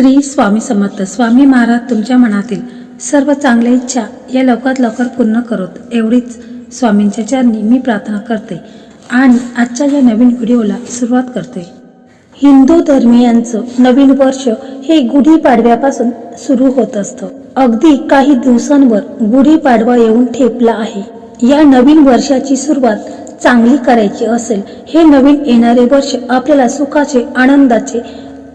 श्री स्वामी समर्थ स्वामी महाराज तुमच्या मनातील सर्व चांगल्या इच्छा या लवकरात लवकर पूर्ण करोत. एवढीच स्वामींच्या चरणी मी प्रार्थना करते आणि आजच्या या नवीन व्हिडिओला सुरुवात करते. हिंदू धर्मियांचं नवीन वर्ष हे गुढीपाडव्यापासून सुरू होत असतं. अगदी काही दिवसांवर गुढीपाडवा येऊन ठेपला आहे. या नवीन वर्षाची सुरुवात चांगली करायची असेल हे नवीन येणारे वर्ष आपल्याला सुखाचे आनंदाचे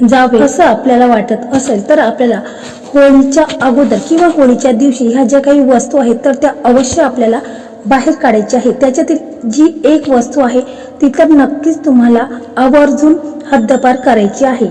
जावे असं आपल्याला वाटत असेल तर आपल्याला होळीच्या अगोदर किंवा होळीच्या दिवशी ह्या ज्या काही वस्तू आहेत तर त्या अवश्य आपल्याला बाहेर काढायची आहे त्याच्यातील जी एक वस्तू आहे ती तर नक्कीच तुम्हाला आवर्जून हद्दपार करायची आहे.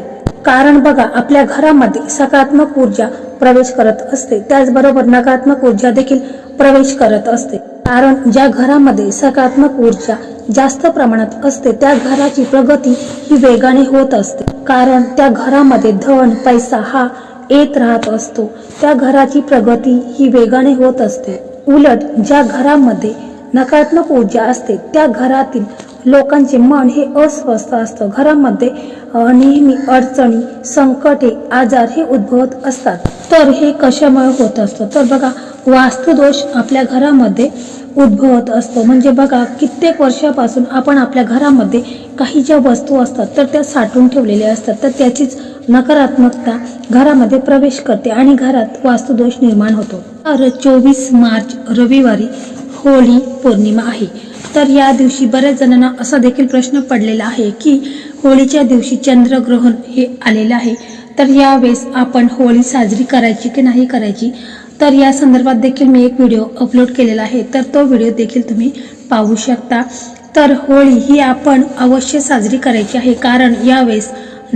कारण बघा आपल्या घरामध्ये सकारात्मक ऊर्जा प्रवेश करत असते. त्याचबरोबर नकारात्मक ऊर्जा देखील प्रवेश करत असते. कारण ज्या घरामध्ये सकारात्मक ऊर्जा जास्त प्रमाणात असते त्या घराची प्रगती ही वेगाने होत असते. कारण त्या घरामध्ये धन पैसा हा येत राहत असतो. त्या घराची प्रगती ही वेगाने होत असते. उलट ज्या घरामध्ये नकारात्मक ऊर्जा असते त्या घरातील लोकांचे मन हे अस्वस्थ असतं. घरामध्ये नेहमी अडचणी संकटे आजार हे उद्भवत असतात. तर हे कशामुळे होत असतं? तर बघा वास्तुदोष आपल्या घरामध्ये उद्भवत असतो. म्हणजे बघा कित्येक वर्षापासून आपण आपल्या घरामध्ये काही ज्या वस्तू असतात तर त्या साठवून ठेवलेल्या असतात. तर त्याचीच नकारात्मकता घरामध्ये प्रवेश करते आणि घरात वास्तुदोष निर्माण होतो. तर चोवीस मार्च रविवारी होळी पौर्णिमा आहे. तर या दिवशी बऱ्याच जणांना असा देखील प्रश्न पडलेला आहे की होळीच्या दिवशी चंद्रग्रहण हे आलेलं आहे. तर यावेळेस आपण होळी साजरी करायची की नाही करायची? तर या संदर्भात देखील मी एक व्हिडिओ अपलोड केलेला आहे. तर तो व्हिडिओ देखील तुम्ही पाहू शकता. तर होळी ही आपण अवश्य साजरी करायची आहे. कारण यावेळेस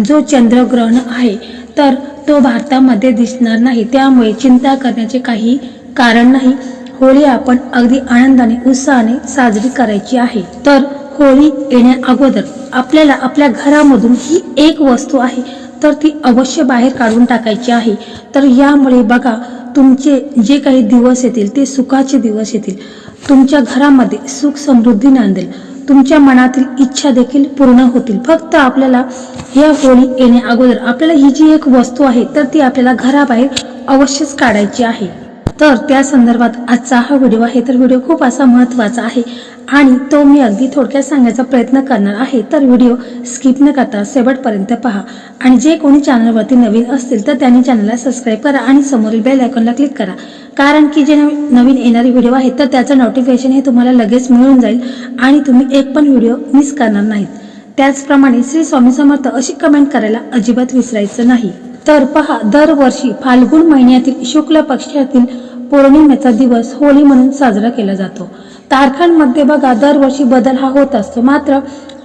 जो चंद्रग्रहण आहे तर तो भारतामध्ये दिसणार नाही. त्यामुळे चिंता करण्याचे काही कारण नाही. होळी आपण अगदी आनंदाने उत्साहाने साजरी करायची आहे. तर होळी येण्या अगोदर आपल्याला आपल्या घरामधून ही एक वस्तू आहे तर ती अवश्य बाहेर काढून टाकायची आहे. तर यामुळे बघा तुमचे जे काही दिवस येतील ते सुखाचे दिवस येतील. तुमच्या घरामध्ये सुख समृद्धी नांदेल. तुमच्या मनातील इच्छा देखील पूर्ण होतील. फक्त आपल्याला या होळी येण्या अगोदर आपल्याला ही जी एक वस्तू आहे तर ती आपल्याला घराबाहेर अवश्यच काढायची आहे. तर त्या संदर्भात आजचा हा व्हिडिओ आहे. तर व्हिडिओ खूप असा महत्त्वाचा आहे. आणि तो मी अगदी थोडक्यात सांगायचा प्रयत्न करणार आहे. तर व्हिडिओ स्किप न करता शेवटपर्यंत पहा. आणि जे कोणी चॅनलवरती नवीन असतील तर त्यांनी चॅनलला सबस्क्राईब करा आणि समोरील बेल आयकॉनला क्लिक करा. कारण की जे नवीन नवीन येणारे व्हिडिओ आहेत तर त्याचं नोटिफिकेशन हे तुम्हाला लगेच मिळून जाईल आणि तुम्ही एक पण व्हिडिओ मिस करणार नाहीत. त्याचप्रमाणे श्री स्वामी समर्थ अशी कमेंट करायला अजिबात विसरायचं नाही. तर पहा दरवर्षी फाल्गुन महिन्यातील शुक्ल पक्षातील पौर्णिमेचा दिवस होळी म्हणून साजरा केला जातो. तारखांमध्ये बघा दरवर्षी बदल हा होत असतो. मात्र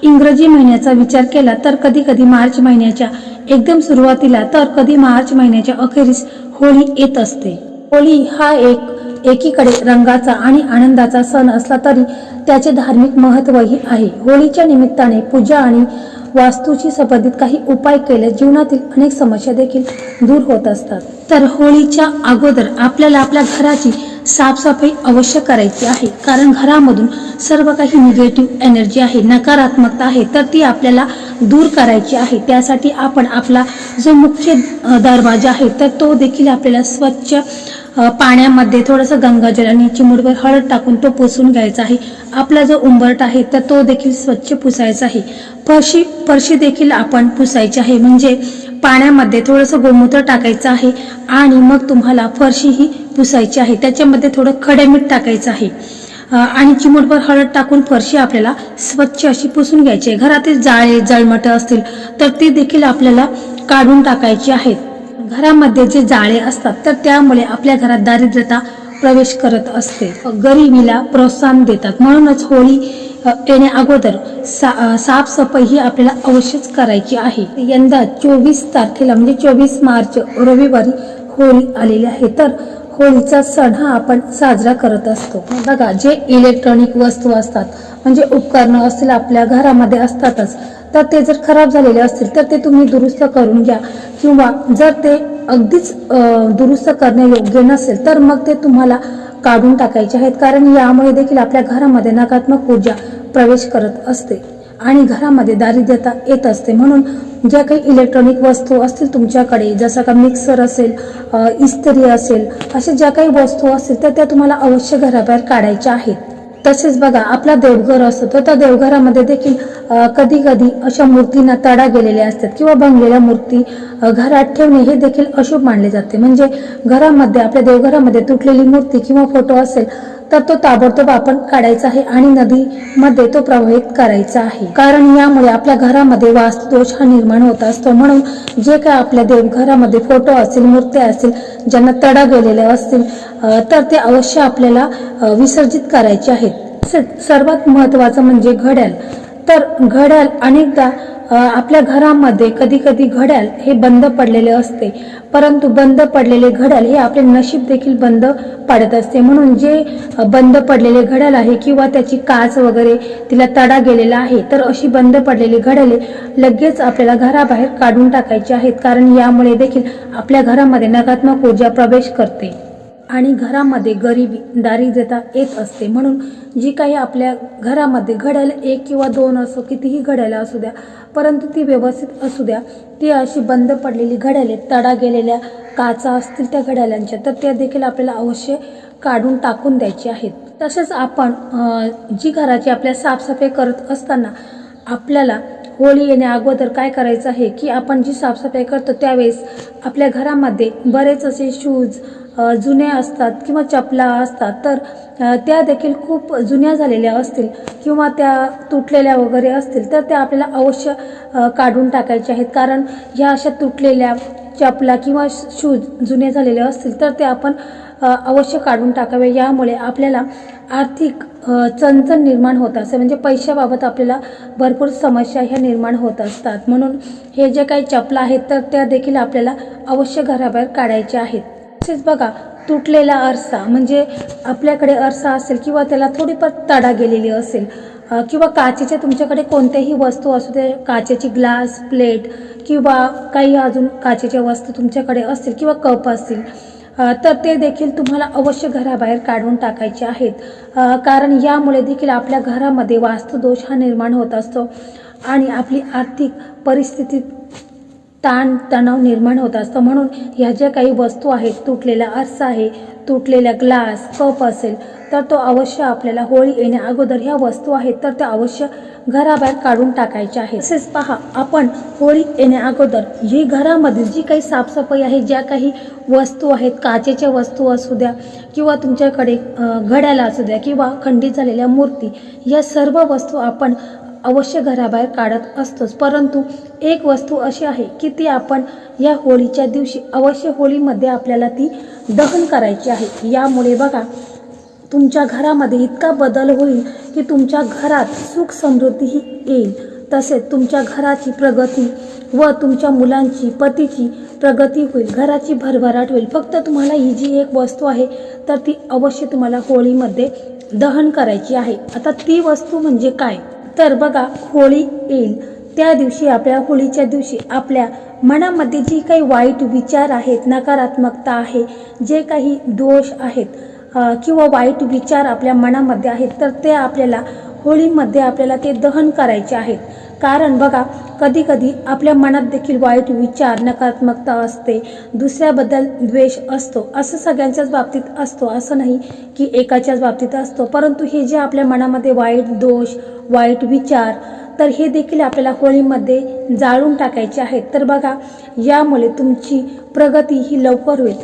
इंग्रजी महिन्याचा विचार केला तर कधी कधी मार्च महिन्याच्या एकदम सुरुवातीला तर कधी मार्च महिन्याच्या अखेरीस होळी येत असते. होळी हा एक एकीकडे रंगाचा आणि आनंदाचा सण असला तरी त्याचे धार्मिक महत्त्वही आहे. होळीच्या निमित्ताने पूजा आणि वास्तूशी संबंधित काही उपाय केले जीवनातील अनेक समस्या देखील दूर होत असतात. तर होळीच्या अगोदर आपल्याला आपल्या घराची साफसफाई अवश्य करायची आहे. कारण घरामधून सर्व काही निगेटिव्ह एनर्जी आहे नकारात्मकता आहे तर ती आपल्याला दूर करायची आहे. त्यासाठी आपण आपला जो मुख्य दरवाजा आहे तर तो देखील आपल्याला स्वच्छ पाण्यामध्ये थोडंसं गंगाजल आणि चिमुडभर हळद टाकून तो पुसून घ्यायचा आहे. आपला जो उंबरट आहे तर तो देखील स्वच्छ पुसायचा आहे. फरशी फरशी देखील आपण पुसायची आहे. म्हणजे पाण्यामध्ये थोडंसं गोमूत्र टाकायचं आहे आणि मग तुम्हाला फरशी ही पुसायची आहे. त्याच्यामध्ये थोडं खडे मीठ टाकायचं आहे. आणि चिमूटभर हळद टाकून फरशी आपल्याला स्वच्छ अशी पुसून घ्यायची आहे. घरातील जाळे जळमटं असतील तर ती देखील आपल्याला काढून टाकायची आहेत. घरामध्ये जे जाळे असतात तर त्यामुळे आपल्या घरात दारिद्र्यता प्रवेश करत असते. गरिबीला प्रोत्साहन देतात. म्हणूनच होळी अ, येण्या अगोदर सा साफसफाई ही आपल्याला अवश्यच करायची आहे. यंदा चोवीस तारखेला म्हणजे चोवीस मार्च रविवारी होळी आलेली आहे. तर होळीचा सण हा आपण साजरा करत असतो. बघा जे इलेक्ट्रॉनिक वस्तू असतात म्हणजे उपकरणं असतील आपल्या घरामध्ये असतातच. तर ते जर खराब झालेले असतील तर ते तुम्ही दुरुस्त करून घ्या. किंवा जर ते अगदीच दुरुस्त करणे योग्य नसेल तर मग ते तुम्हाला काढून टाकायचे आहेत. कारण यामुळे देखील आपल्या घरामध्ये नकारात्मक ऊर्जा प्रवेश करत असते. आणि घरामध्ये दारिद्र्यता येत असते. म्हणून ज्या काही इलेक्ट्रॉनिक वस्तू असतील तुमच्याकडे जसं का मिक्सर असेल इस्त्री असेल अशा ज्या काही वस्तू असतील तर त्या तुम्हाला अवश्य घराबाहेर काढायच्या आहेत. तसेच बघा आपला देवघर असतो. तर त्या देवघरामध्ये देखील कधी कधी अशा मूर्तींना तडा गेलेल्या असतात किंवा भंगलेल्या मूर्ती घरात ठेवणे हे देखील अशुभ मानले जाते. म्हणजे घरामध्ये आपल्या देवघरामध्ये तुटलेली मूर्ती किंवा फोटो असेल तर तो ताबडतोब आपण काढायचा आहे आणि नदीमध्ये तो प्रवाहित करायचा आहे. कारण यामुळे आपल्या घरामध्ये वास्तुदोष हा निर्माण होत असतो. म्हणून जे काय आपल्या देवघरामध्ये फोटो असतील मूर्त्या असतील ज्यांना तडा गेलेल्या असतील तर ते अवश्य आपल्याला विसर्जित करायचे आहेत. सर्वात महत्वाचं म्हणजे घड्याळ. तर घड्याळ अनेकदा आपल्या घरामध्ये कधी कधी घड्याळ हे बंद पडलेले असते. परंतु बंद पडलेले घड्याळ हे आपले नशीब देखील बंद पाडत असते. म्हणून जे बंद पडलेले घड्याळ आहे किंवा त्याची काच वगैरे तिला तडा गेलेला आहे तर अशी बंद पडलेली घड्याळे लगेच आपल्याला घराबाहेर काढून टाकायची आहेत. कारण यामुळे देखील आपल्या घरामध्ये नकारात्मक ऊर्जा प्रवेश करते. आणि घरामध्ये गरिबी दारिद्र्यता येत असते. म्हणून जी काही आपल्या घरामध्ये घड्याळ एक किंवा दोन असो कितीही घड्याला असू द्या परंतु ती व्यवस्थित असू द्या ती अशी बंद पडलेली घड्याळे तडा गेलेल्या काचा असतील त्या घड्याळांच्या तर त्या देखील आपल्याला अवश्य काढून टाकून द्यायची आहेत. तसेच आपण जी घराची आपल्या साफसफाई करत असताना आपल्याला होळी येण्या अगोदर काय करायचं आहे की आपण जी साफसफाई करतो त्यावेळेस आपल्या घरामध्ये बरेच असे शूज जुने असतात किंवा चपला असतात. तर त्या देखील खूप जुन्या झालेल्या असतील किंवा त्या तुटलेल्या वगैरे असतील तर त्या आपल्याला अवश्य काढून टाकायच्या आहेत. कारण ह्या अशा तुटलेल्या चपला किंवा शूज जुने झालेले असतील तर ते आपण अवश्य काढून टाकावे. यामुळे आपल्याला आर्थिक चणचण निर्माण होत असते. म्हणजे पैशाबाबत आपल्याला भरपूर समस्या ह्या निर्माण होत असतात. म्हणून हे जे काही चपला आहेत तर त्या देखील आपल्याला अवश्य घराबाहेर काढायच्या आहेत. तसेच बघा तुटलेला आरसा म्हणजे आपल्याकडे आरसा असेल किंवा त्याला थोडीफार तडा गेलेली असेल किंवा काचेच्या तुमच्याकडे कोणत्याही वस्तू असू दे काचेची ग्लास प्लेट किंवा काही अजून काचेच्या वस्तू तुमच्याकडे असतील किंवा कप असतील तर ते देखील तुम्हाला अवश्य घराबाहेर काढून टाकायचे आहेत. कारण यामुळे देखील आपल्या घरामध्ये वास्तुदोष हा निर्माण होत असतो आणि आपली आर्थिक परिस्थिती ताण तणाव निर्माण होत असतं. म्हणून ह्या ज्या काही वस्तू आहेत तुटलेला आरसा आहे तुटलेला ग्लास कप असेल तर तो अवश्य आपल्याला होळी येण्या अगोदर ह्या वस्तू आहेत तर त्या अवश्य घराबाहेर काढून टाकायच्या आहेत. तसेच पहा आपण होळी येण्या अगोदर ही घरामध्ये जी काही साफसफाई आहे ज्या काही वस्तू आहेत काचेच्या वस्तू असू द्या किंवा तुमच्याकडे घड्याला असू द्या किंवा खंडित झालेल्या मूर्ती या सर्व वस्तू आपण अवश्य घराबाहेर काढत असतोच. परंतु एक वस्तू अशी आहे की ती आपण या होळीच्या दिवशी अवश्य होळीमध्ये आपल्याला ती दहन करायची आहे. यामुळे बघा तुमच्या घरामध्ये इतका बदल होईल की तुमच्या घरात सुख समृद्धीही येईल. तसेच तुमच्या घराची प्रगती व तुमच्या मुलांची पतीची प्रगती होईल. घराची भरभराट होईल. फक्त तुम्हाला ही जी एक वस्तू आहे तर ती अवश्य तुम्हाला होळीमध्ये दहन करायची आहे. आता ती वस्तू म्हणजे काय? तर बघा होळी येईल. त्या दिवशी आपल्या होळीच्या दिवशी आपल्या मनामध्ये जी काही वाईट विचार आहेत नकारात्मकता आहे जे काही दोष आहेत किंवा वाईट विचार आपल्या मनामध्ये आहेत तर ते आपल्याला होळीमध्ये आपल्याला ते दहन करायचे आहेत. कारण बघा कधी कधी आपल्या मनात देखील वाईट विचार नकारात्मकता असते. दुसऱ्याबद्दल द्वेष असतो. असं सगळ्यांच्याच बाबतीत असतो. असं नाही की एकाच्याच बाबतीत असतो. परंतु हे जे आपल्या मनामध्ये वाईट दोष वाईट विचार तर हे देखील आपल्याला होळीमध्ये जाळून टाकायचे आहेत. तर बघा यामुळे तुमची प्रगती ही लवकर होईल.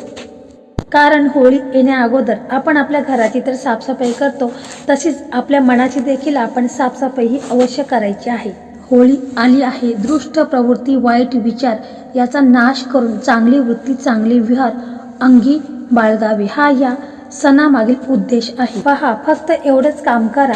कारण होळी येण्या अगोदर आपण आपल्या घराची तर साफसफाई करतो. तशीच आपल्या मनाची देखील आपण साफसफाई ही अवश्य करायची आहे. होळी आली आहे. दृष्ट प्रवृत्ती वाईट विचार याचा नाश करून चांगली वृत्ती चांगली विहार अंगी बाळगावी. हा या सणामागील उद्देश आहे. पहा फक्त एवढंच काम करा.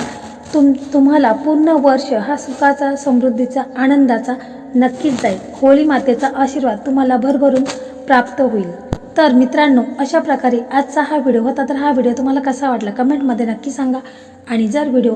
तुम तुम्हाला पूर्ण वर्ष हा सुखाचा समृद्धीचा आनंदाचा नक्कीच जाईल. होळी मातेचा आशीर्वाद तुम्हाला भरभरून प्राप्त होईल. तर मित्रांनो अशा प्रकारे आजचा हा व्हिडिओ होता. तर हा व्हिडिओ तुम्हाला कसा वाटला? कमेंटमध्ये नक्की सांगा. आणि जर व्हिडिओ